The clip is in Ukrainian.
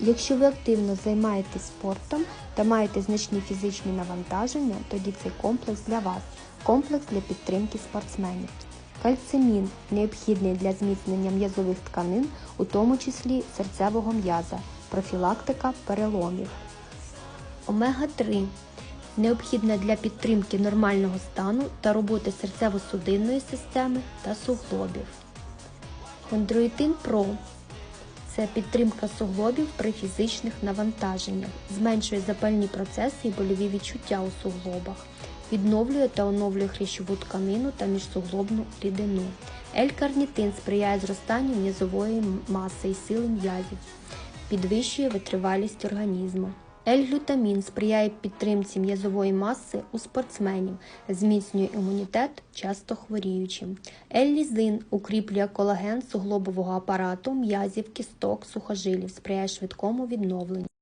Якщо ви активно займаєтесь спортом та маєте значні фізичні навантаження, тоді цей комплекс для вас комплекс для підтримки спортсменів. Кальцимін необхідний для зміцнення м'язових тканин, у тому числі серцевого м'яза, профілактика переломів. Омега-3 необхідна для підтримки нормального стану та роботи серцево-судинної системи та суглобів. Хондроїтин Про це підтримка суглобів при фізичних навантаженнях, зменшує запальні процеси і больові відчуття у суглобах, відновлює та оновлює хрящову тканину та міжсуглобну рідину. Ель-карнітин сприяє зростанню м'язової маси і сили м'язів, підвищує витривалість організму. L-глютамін сприяє підтримці м'язової маси у спортсменів, зміцнює імунітет часто хворіючим. L-лізин укріплює колаген суглобового апарату, м'язів, кісток, сухожилів, сприяє швидкому відновленню.